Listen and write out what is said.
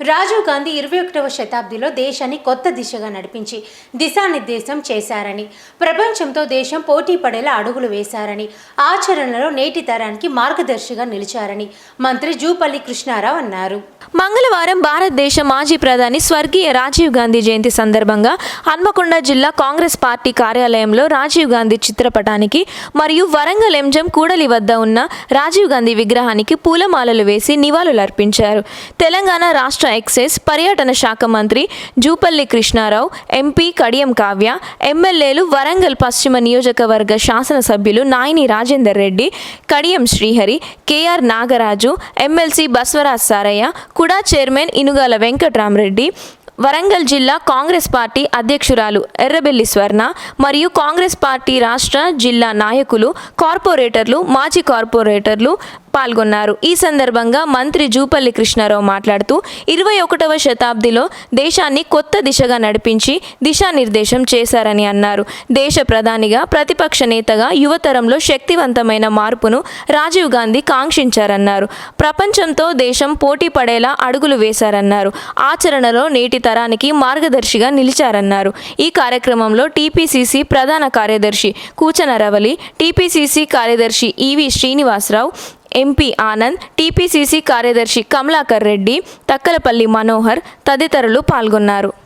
రాజీవ్ గాంధీ ఇరవై ఒకటవ శతాబ్దిలో దేశాన్ని కొత్త దిశగా నడిపించి దిశానిర్దేశం చేశారని ప్రపంచంతో దేశం పోటీ పడేలా అడుగులు వేశారని ఆచరణలో నేటి తరానికి మార్గదర్శిగా నిలిచారని మంత్రి జూపల్లి కృష్ణారావు అన్నారు. మంగళవారం భారతదేశ మాజీ ప్రధాని స్వర్గీయ రాజీవ్ గాంధీ జయంతి సందర్భంగా హన్మకొండ జిల్లా కాంగ్రెస్ పార్టీ కార్యాలయంలో రాజీవ్ గాంధీ చిత్రపటానికి మరియు వరంగల్ ఎంజం కూడలి వద్ద ఉన్న రాజీవ్ గాంధీ విగ్రహానికి పూలమాలలు వేసి నివాళులర్పించారు. తెలంగాణ రాష్ట్ర ఎక్సైజ్ పర్యటన శాఖ మంత్రి జూపల్లి కృష్ణారావు ఎంపీ కడియం కావ్య ఎమ్మెల్యేలు వరంగల్ పశ్చిమ నియోజకవర్గ శాసనసభ్యులు Nayini Rajender Reddy Kadiyam Srihari KR Nagaraju MLC Baswaraj Saraiah KUDA chairman Inugala Venkatrama Reddy Warangal జిల్లా కాంగ్రెస్ పార్టీ అధ్యక్షురాలు ఎర్రబెల్లి స్వర్ణ మరియు కాంగ్రెస్ పార్టీ రాష్ట్ర జిల్లా నాయకులు కార్పొరేటర్లు మాజీ కార్పొరేటర్లు పాల్గొన్నారు. ఈ సందర్భంగా మంత్రి జూపల్లి కృష్ణారావు మాట్లాడుతూ ఇరవై ఒకటవ శతాబ్దిలో దేశాన్ని కొత్త దిశగా నడిపించి దిశానిర్దేశం చేశారని అన్నారు. దేశ ప్రధానిగా ప్రతిపక్ష నేతగా యువతరంలో శక్తివంతమైన మార్పును రాజీవ్ గాంధీ కాంక్షించారన్నారు. ప్రపంచంతో దేశం పోటీ పడేలా అడుగులు వేశారన్నారు. ఆచరణలో నేటి తరానికి మార్గదర్శిగా నిలిచారన్నారు. ఈ కార్యక్రమంలో టీపీసీసీ ప్రధాన కార్యదర్శి కూచనరవలి టీపీసీసీ కార్యదర్శి E V Srinivasarao MP Anand TPCC కార్యదర్శి కమలాకర్ రెడ్డి తక్కలపల్లి మనోహర్ తదితరులు పాల్గొన్నారు.